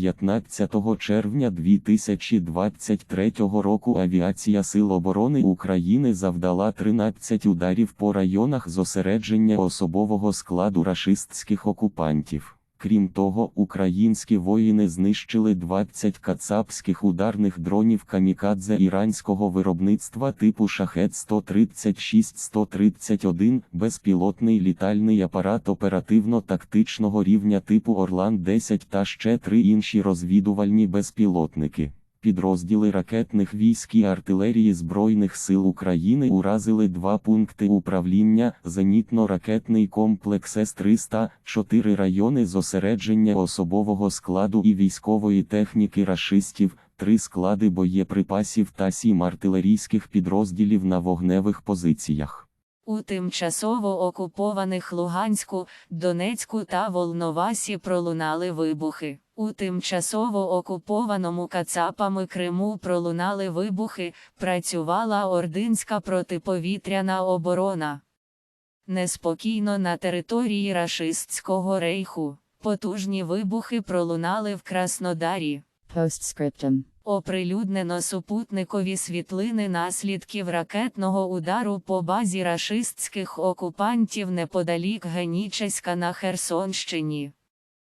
15 червня 2023 року авіація Сил оборони України завдала 13 ударів по районах зосередження особового складу рашистських окупантів. Крім того, українські воїни знищили 20 кацапських ударних дронів камікадзе іранського виробництва типу Шахет 136-131, безпілотний літальний апарат оперативно-тактичного рівня типу Орлан-10 та ще три інші розвідувальні безпілотники. Підрозділи ракетних військ і артилерії Збройних сил України уразили два пункти управління, зенітно-ракетний комплекс С-300, чотири райони зосередження особового складу і військової техніки рашистів, три склади боєприпасів та сім артилерійських підрозділів на вогневих позиціях. У тимчасово окупованих Луганську, Донецьку та Волновасі пролунали вибухи. У тимчасово окупованому Кацапами Криму пролунали вибухи, працювала ординська протиповітряна оборона. Неспокійно на території рашистського рейху. Потужні вибухи пролунали в Краснодарі. Postscriptum. Оприлюднено супутникові світлини наслідків ракетного удару по базі рашистських окупантів неподалік Генічеська на Херсонщині.